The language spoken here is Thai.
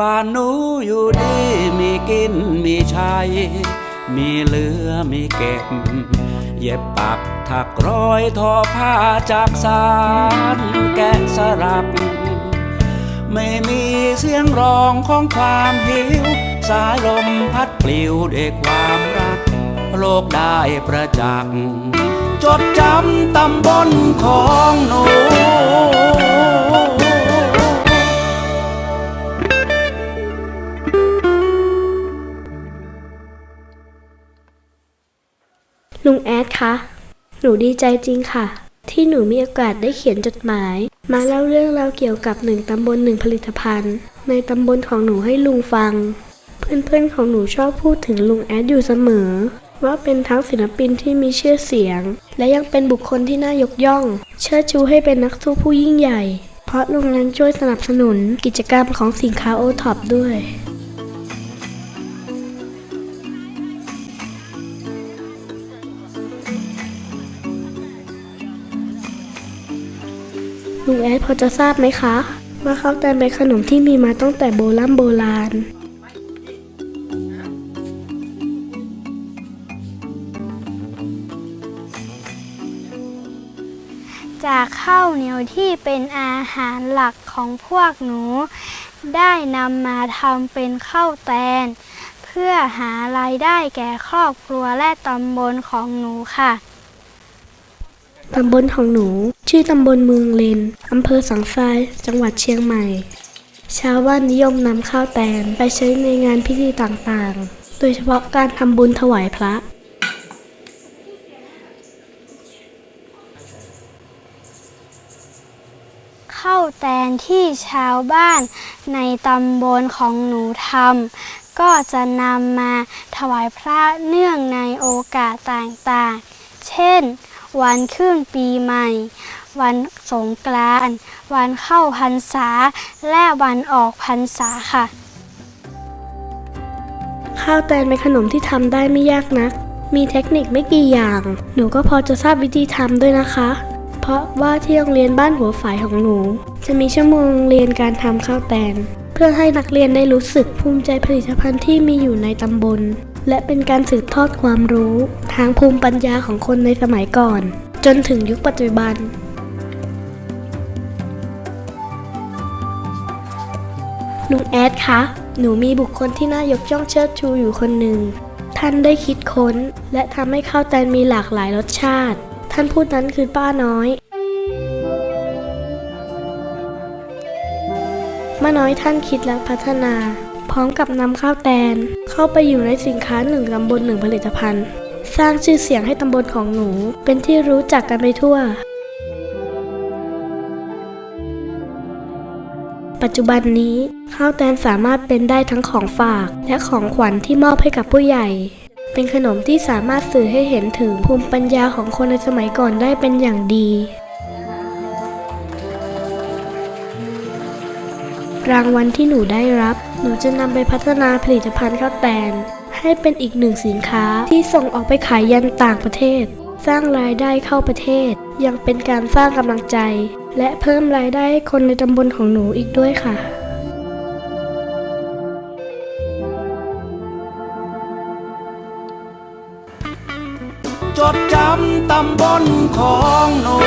บ้านหนูอยู่ดีมีกินมีใช้ มีเหลือมีเก็บ เย็บปักถักร้อยทอผ้าจากสารแกะสลัก ไม่มีเสียงร้องของความหิว สายลมพัดปลิวด้วยความรัก โลกได้ประจักษ์จดจำตำบลของหนู แอดคะ หนูดีใจจริงค่ะ ที่หนูมีโอกาสได้เขียนจดหมาย มาเล่าเรื่องราวเกี่ยวกับหนึ่งตำบลหนึ่งผลิตภัณฑ์ ในตำบลของหนูให้ลุงฟัง เพื่อนๆของหนูชอบพูดถึงลุงแอดอยู่เสมอ ว่าเป็นทั้งศิลปินที่มีชื่อเสียง และยังเป็นบุคคลที่น่ายกย่อง เชิดชูให้เป็นนักสู้ผู้ยิ่งใหญ่ เพราะลุงนั้นช่วยสนับสนุนกิจกรรมของสินค้าโอท็อปด้วย ลุงแอดพอจะทราบไหมคะว่าข้าวแตนเป็นขนมที่มีมาตั้งแต่โบราณโบราณ จากข้าวเหนียวที่เป็นอาหารหลักของพวกหนู ได้นำมาทำเป็นข้าวแตน เพื่อหารายได้แก่ครอบครัวและตำบลของหนูค่ะ ตำบลของหนู ชื่อตำบลเมืองเลนอำเภอสังทราย จังหวัดเชียงใหม่ ชาวบ้านนิยมนำข้าวแตนไปใช้ในงานพิธีต่างๆ โดยเฉพาะการทำบุญถวายพระ ข้าวแตนที่ชาวบ้านในตำบลของหนูทำก็จะนำมาถวายพระเนื่องในโอกาสต่างๆ เช่น วันขึ้นปีใหม่ วันสงกรานต์วันเข้าพรรษา และวันออกพรรษาค่ะ ข้าวแตนเป็นขนมที่ทำได้ไม่ยากนัก มีเทคนิคไม่กี่อย่าง หนูก็พอจะทราบวิธีทำด้วยนะคะ เพราะว่าที่โรงเรียนบ้านหัวฝายของหนู จะมีชั่วโมงเรียนการทำข้าวแตน เพื่อให้นักเรียนได้รู้สึกภูมิใจผลิตภัณฑ์ที่มีอยู่ในตำบล และเป็นการสืบทอดความรู้ ทางภูมิปัญญาของคนในสมัยก่อน จนถึงยุคปัจจุบัน ลุงแอดคะ หนูมีบุคคลที่น่ายกย่องเชิดชูอยู่คนหนึ่ง ท่านได้คิดค้น และทำให้ข้าวแตนมีหลากหลายรสชาติ ท่านพูดนั้นคือป้าน้อยป้าน้อยท่านคิดและพัฒนา พร้อมกับนำข้าวแตน เข้าไปอยู่ในสินค้าหนึ่งตำบลหนึ่งผลิตภัณฑ์ สร้างชื่อเสียงให้ตำบลของหนู เป็นที่รู้จักกันไปทั่ว ปัจจุบันนี้ข้าวแตนสามารถเป็นได้ทั้งของฝาก และของขวัญที่มอบให้กับผู้ใหญ่ เป็นขนมที่สามารถสื่อให้เห็นถึงภูมิปัญญาของคนในสมัยก่อนได้เป็นอย่างดีรางวัลที่หนูได้รับ หนูจะนำไปพัฒนาผลิตภัณฑ์ข้าวแตน ให้เป็นอีกหนึ่งสินค้าที่ส่งออกไปขายยันต่างประเทศ สร้างรายได้เข้าประเทศ ยังเป็นการสร้างกำลังใจ และเพิ่มรายได้ให้คนในตำบลของหนูอีกด้วยค่ะจดจำตำบลของหนู